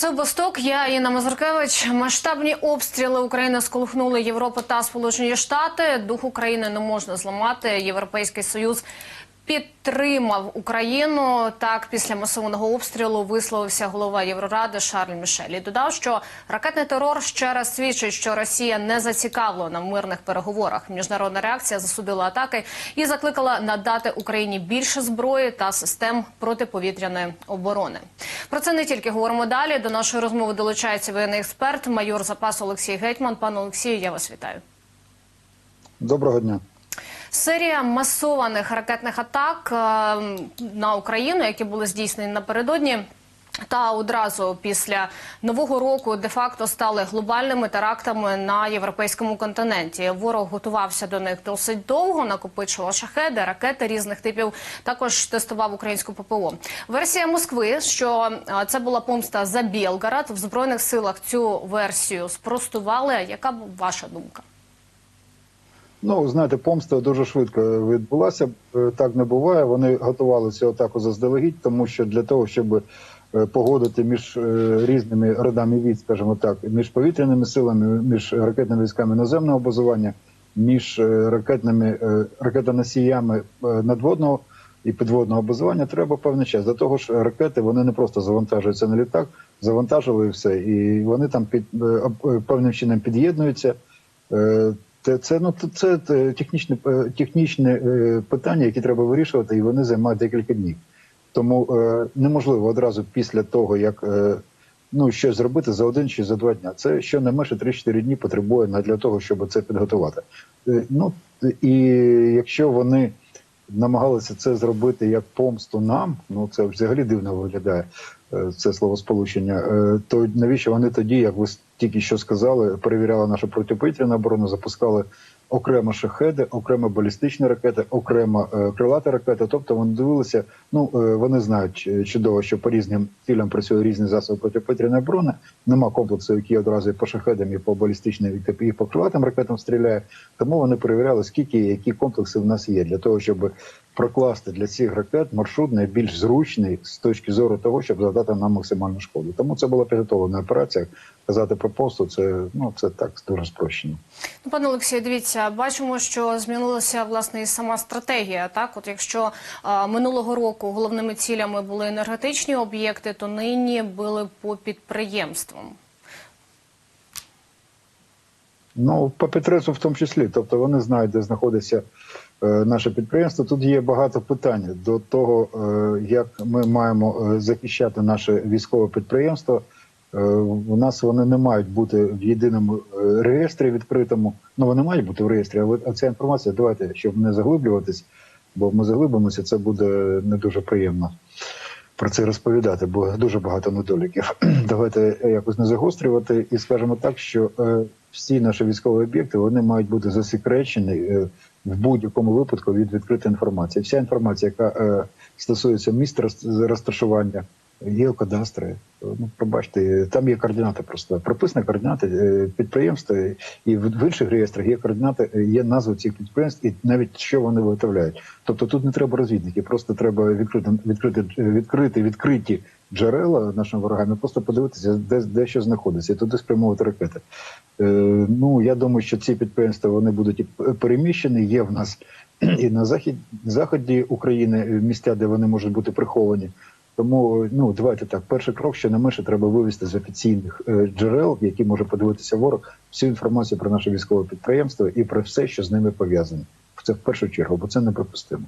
Це Восток. Я Інна Мазуркевич. Масштабні обстріли України сколихнули Європу та Сполучені Штати. Дух України не можна зламати. Європейський союз підтримав Україну. Так, після масованого обстрілу висловився голова Євроради Шарль Мішель. І додав, що ракетний терор ще раз свідчить, що Росія не зацікавлена в мирних переговорах. Міжнародна реакція засудила атаки і закликала надати Україні більше зброї та систем протиповітряної оборони. Про це не тільки говоримо далі. До нашої розмови долучається воєнний експерт, майор запасу Олексій Гетьман. Пане Олексію, я вас вітаю. Доброго дня. Серія масованих ракетних атак е, на Україну, які були здійснені напередодні. Та одразу після нового року де-факто стали глобальними терактами на європейському континенті. Ворог готувався до них досить довго, накопичував шахеди, ракети різних типів. Також тестував українську ППО. Версія Москви, що е, це була помста за Білгород, в збройних силах цю версію спростували. Яка ваша думка? Ну, знаєте, помста дуже швидко відбулася. Е, Так не буває. Вони готували цю атаку заздалегідь, тому що для того, щоб е, погодити між е, різними родами військ, скажімо так, між повітряними силами, між ракетними військами наземного базування, між ракетними ракетоносіями надводного і підводного базування, треба певний час. До того ж, ракети вони не просто завантажуються на літак, завантажили і все, і вони там під певним чином під'єднуються. Е, Це, це ну це, це технічне е, технічне е, питання, які треба вирішувати, і вони займають декілька днів. Тому е, неможливо одразу після того, як е, ну щось зробити за один чи за два дня. Це щонайменше 3-4 дні потребує для того, щоб це підготувати. Е, ну і якщо вони намагалися це зробити як помсту нам, ну це взагалі дивно виглядає е, це словосполучення. е, То навіщо вони тоді, як ви тільки що сказали, перевіряли нашу протиповітряну оборону, запускали окремо шахеди, окремо балістичні ракети, окремо е, крилаті ракети. Тобто вони дивилися. Ну е, вони знають е, чудово, що по різним цілям працюють різні засоби протиповітряної оборони. Нема комплексу, який одразу і по шахедам, і по балістичним, і і по крилатим ракетам стріляє. Тому вони перевіряли, скільки які комплекси в нас є для того, щоб прокласти для цих ракет маршрут найбільш зручний з точки зору того, щоб завдати нам максимальну шкоду. Тому це була підготовлена операція. Казати про посту, це ну це так дуже спрощено. Ну, пане Олексію, дивіться, бачимо, що змінилася власне і сама стратегія. Так, от якщо а, минулого року головними цілями були енергетичні об'єкти, то нині били по підприємствам. Ну, по підприємству в тому числі. Тобто вони знають, де знаходиться е, наше підприємство. Тут є багато питань до того, е, як ми маємо е, захищати наше військове підприємство. Е, у нас вони не мають бути в єдиному е, реєстрі відкритому. Ну вони мають бути в реєстрі, а от- а ця інформація, давайте, щоб не заглиблюватись, бо ми заглибимося, це буде не дуже приємно про це розповідати, бо дуже багато недоліків. Давайте якось не загострювати і скажемо так, що е, всі наші військові об'єкти вони мають бути засекречені е, в будь-якому випадку від відкритої інформації. Вся інформація, яка е, стосується місця роз- розташування, геокадастри. Ну, пробачте, там є координати просто прописані координати е, підприємства, і в, інших реєстрах є координати, е, є назви цих підприємств, і навіть що вони виготовляють. Тобто тут не треба розвідників, просто треба відкрити відкрити відкрити відкриті джерела нашим ворогам, і просто подивитися, де, де що знаходиться, і туди спрямовувати ракети. Е, ну я думаю, що ці підприємства вони будуть переміщені. Є в нас і на захід заході України е, місця, де вони можуть бути приховані. Тому ну давайте так. Перший крок ще не менше треба вивести з офіційних е, джерел, які може подивитися ворог, всю інформацію про наше військове підприємство і про все, що з ними пов'язано. Це в першу чергу, бо це неприпустимо.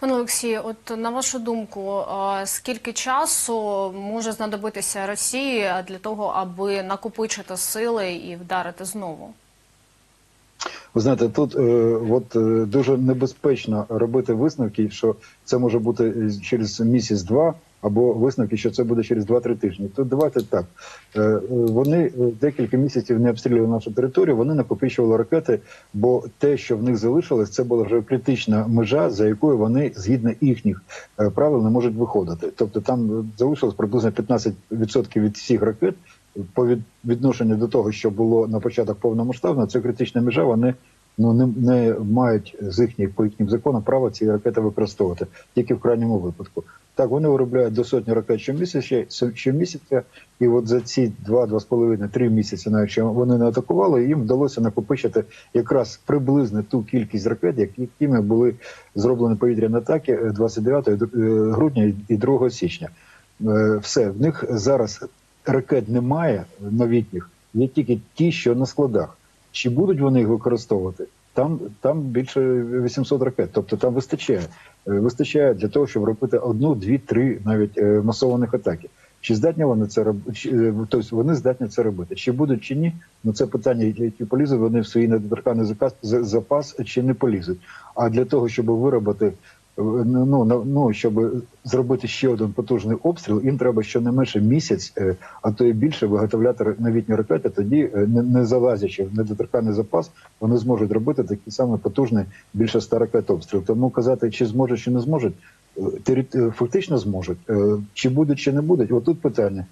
Пане Олексію, от на вашу думку, скільки часу може знадобитися Росії для того, аби накопичити сили і вдарити знову? Ви знаєте, тут е, от е, дуже небезпечно робити висновки, що це може бути е, через місяць-два, або висновки, що це буде через 2-3 тижні. То давайте так. Е, е, вони е, декілька місяців не обстрілювали нашу територію, вони накопичували ракети, бо те, що в них залишилось, це була вже критична межа, за якою вони згідно їхніх правил не можуть виходити. Тобто там залишилось приблизно 15% від всіх ракет. По відношенню до того, що було на початок повномасштабно, це критична межа. Вони ну не, не мають з їхніх по їхнім законам права ці ракети використовувати тільки в крайньому випадку. Так, вони виробляють до сотні ракет щомісяця, щомісяця, і от за ці два-два з половиною три місяці, навіть вони не атакували, їм вдалося накопичити якраз приблизно ту кількість ракет, якими були зроблені повітряні атаки е, 29 е, грудня і 2 січня. Е, Все в них зараз ракет немає новітніх, є тільки ті, що на складах. Чи будуть вони їх використовувати? Там там більше 800 ракет, тобто там вистачає. Е, Вистачає для того, щоб робити одну, дві, три навіть е, масованих атаки. Чи здатні вони це робити? Тобто вони здатні це робити. Чи будуть чи ні? Ну це питання, які полізуть вони в свій недоторканий запас чи не полізуть. А для того, щоб виробити е, ну, ну, щоб зробити ще один потужний обстріл, їм треба щонайменше місяць, е, а то і більше виготовляти новітні ракети. Тоді, е, не, залазячи в недоторканий запас, вони зможуть робити такий самий потужний більше 100 ракет обстріл. Тому казати, чи зможуть, чи не зможуть, е, фактично зможуть. Чи будуть, чи не будуть? Отут питання.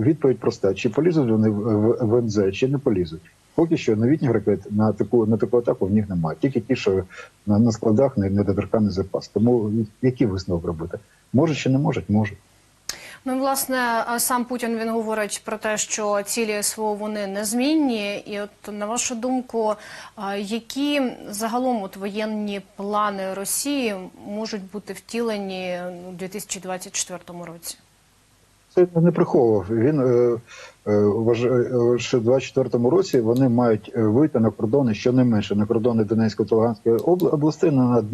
Відповідь проста: чи полізуть вони в НЗ, чи не полізуть. Поки що новітніх ракет на таку на таку атаку в них немає. Тільки ті, що на, на складах не недоторканий запас. Тому який висновок робити? Може чи не можуть? Можуть. Ну, власне, сам Путін він говорить про те, що цілі СВО вони незмінні. І от на вашу думку, які загалом от воєнні плани Росії можуть бути втілені у 2024 році? Це не приховував. Він е, е, вважає, що в 24-му році вони мають е, вийти на кордони щонайменше на кордони Донецької та Луганської обла- областей на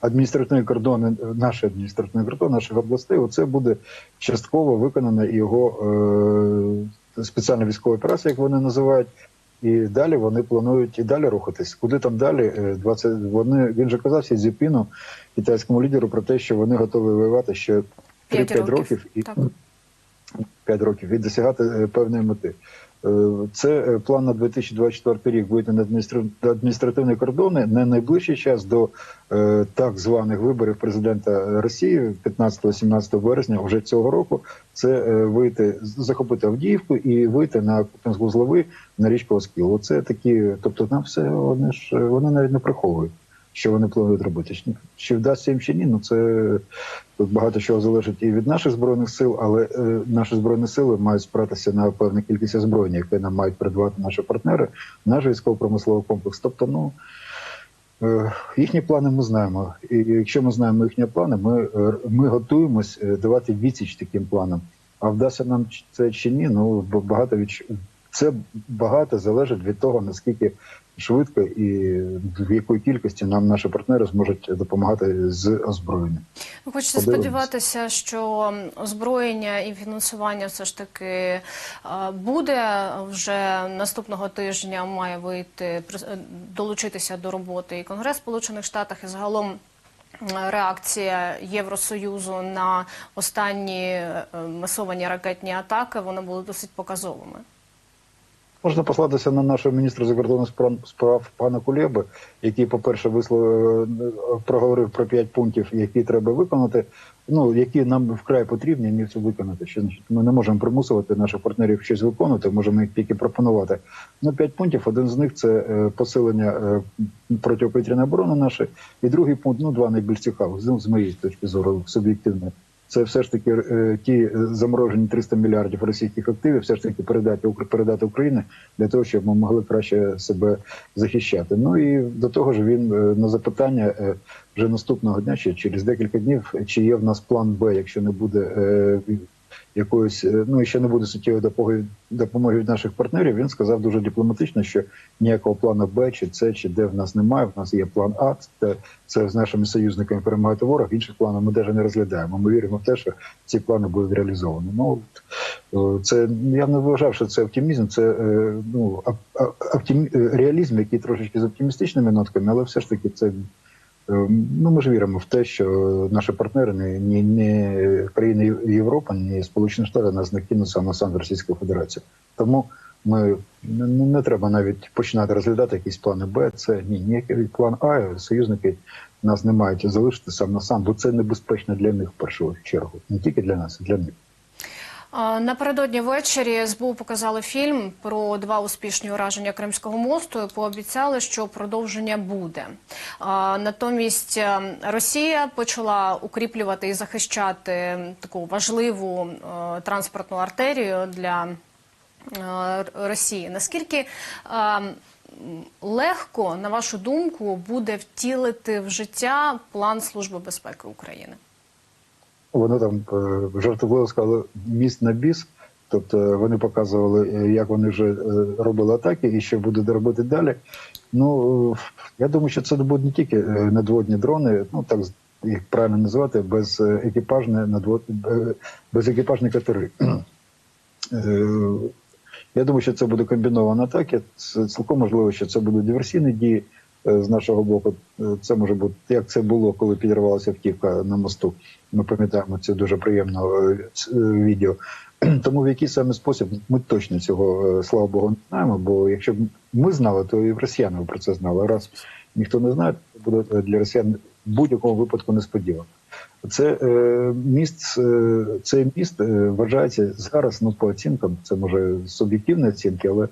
адміністративні кордони, е, наші адміністративні кордони наших областей. Оце буде частково виконана його е, спеціальна військова операція, як вони називають. І далі вони планують і далі рухатись. Куди там далі? Е, 20, вони він же казав Сі Цзіпіну, китайському лідеру, про те, що вони готові воювати ще 3-5 П'ять років. років і Так. 5 років і досягати е, певної мети. Е, Це е, план на 2024 рік вийти на адміністра- адміністративні кордони не найближчий час до так званих виборів президента Росії 15-17 березня вже цього року. Це вийти захопити Авдіївку і вийти на Купінськ-Вузловий на річку Оскіл. Оце такі, тобто нам все вони ж вони навіть не приховують. Що вони планують робити? Чи- вдасться їм чи ні? Ну це тут багато чого залежить і від наших збройних сил, але е, наші збройні сили мають спиратися на певну кількість озброєння, яке нам мають придбати наші партнери, наш військово-промисловий комплекс. Тобто, ну е, їхні плани ми знаємо. І якщо ми знаємо їхні плани, ми, е, ми готуємось е, давати відсіч таким планам. А вдасться нам це чи ні? Ну багато від це багато залежить від того наскільки швидко і в якої кількості нам наші партнери зможуть допомагати з озброєнням. Ви хочете сподіватися, що озброєння і фінансування все ж таки буде вже наступного тижня. Має вийти е, долучитися до роботи і Конгрес Сполучених Штатів і загалом. е, Реакція Євросоюзу на останні е, масовані ракетні атаки вони були досить показовими. Можна послатися на нашого міністра закордонних справ, пана Кулєби, який, по-перше, висловив проговорив про п'ять пунктів, які треба виконати. Ну які нам вкрай потрібні, ні це виконати. Що значить, ми не можемо примусувати наших партнерів щось виконувати, можемо їх тільки пропонувати. Ну, п'ять пунктів. Один з них це е, посилення е, протиповітряної оборони нашої, і другий пункт, ну два найбільш цікавих з моєї точки зору суб'єктивної. Це все ж таки е, ті заморожені 300 мільярдів російських активів, все ж таки передати передати Україні для того, щоб ми могли краще себе захищати. Ну і до того ж, він е, на запитання е, вже наступного дня, чи через декілька днів, чи є в нас план Б, якщо не буде якоїсь, е, ну і ще не буде суттєвої допомоги допомоги від наших партнерів. Він сказав дуже дипломатично, що ніякого плану Б, чи С, чи Д в нас немає. В нас є план А. Це, це з нашими союзниками перемагати ворог. Інших планів ми навіть не розглядаємо. Ми віримо в те, що ці плани будуть реалізовані. Ну е, це я не вважав, що це оптимізм. Це е, ну оптимі... реалізм, який трошечки з оптимістичними нотками, але все ж таки це. Е, Ну, ми ж віримо в те, що наші партнери, не, не, не країни Європи, ні Сполучені Штати нас не кинуть саме сам Російську Федерацію. Тому ми не, не треба навіть починати розглядати якісь плани Б, С, ні, ніякий план А, союзники нас не мають залишити сам на сам, бо це небезпечно для них в першу чергу, не тільки для нас, а для них. Напередодні ввечері СБУ показали фільм про два успішні ураження Кримського мосту і пообіцяли, що продовження буде. Натомість е, Росія почала укріплювати і захищати таку важливу е, транспортну артерію для е, Росії. Наскільки легко, на вашу думку, буде втілити в життя план Служби безпеки України? Вони там е, жартовливо сказали міст на біс. Тобто вони показували, е, як вони вже е, робили атаки і що будуть робити далі. Ну я думаю, що це будуть не тільки надводні дрони, ну так їх правильно називати, без е, екіпажні надвод... е, безекіпажні катери. Я думаю, що це буде комбінована атака. Це цілком можливо, що це будуть диверсійні дії з нашого боку. Е, Це може бути як це було, коли підірвалася автівка на мосту. Ми пам'ятаємо це дуже приємно е, е, відео. Тому в який саме спосіб ми точно цього, е, слава Богу, не знаємо. Бо якщо б ми знали, то і росіяни про це знали. Раз ніхто не знає, то буде е, для росіян в будь-якому випадку несподівано. Це е, міст, е, цей міст е, вважається зараз, ну по оцінкам, це може суб'єктивні оцінки, але е,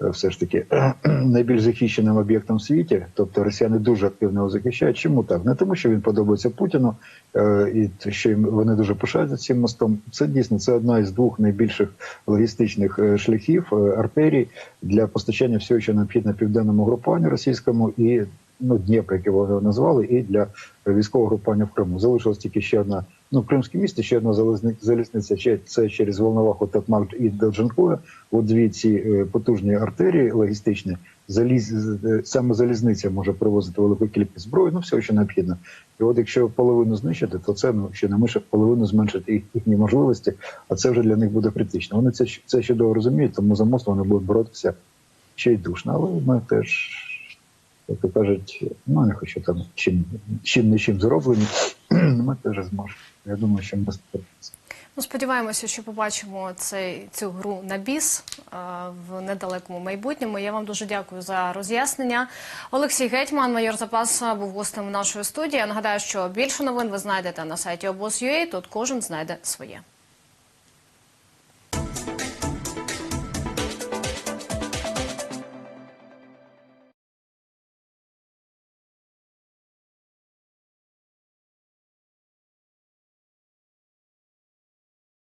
все ж таки найбільш захищеним об'єктом в світі. Тобто росіяни дуже активно його захищають. Чому так? Не тому, що він подобається Путіну, е, і що вони дуже пишаються цим мостом. Це дійсно це одна із двох найбільших логістичних е, шляхів е, артерій для постачання всього, що необхідно південному групуванню російському і ну Дніпро, яке вони назвали, і для військового групування в Криму. Залишилось тільки ще одна. Ну, Кримське місто ще одна залізни- залізниця. Ще це через Волноваху, Токмак і Довженкове. От дві ці е, потужні артерії логістичні. Заліз е, саме залізниця може привозити велику кількість зброї. Ну все, що необхідно. І от якщо половину знищити, то це ну ще не менше половину зменшити їхні можливості, а це вже для них буде критично. Вони це це чудово розуміють, тому за мост вони будуть боротися ще й душно. Але ми теж як то кажуть, ну не хочу там чим чим не чим зроблені. Ми теж зможемо. Я думаю, що ми справимося. Ну, сподіваємося, що побачимо цей, цю гру на біс е, в недалекому майбутньому. Я вам дуже дякую за роз'яснення. Олексій Гетьман, майор запаса, був гостем нашої студії. Я нагадаю, що більше новин ви знайдете на сайті обоз.ua. Тут кожен знайде своє.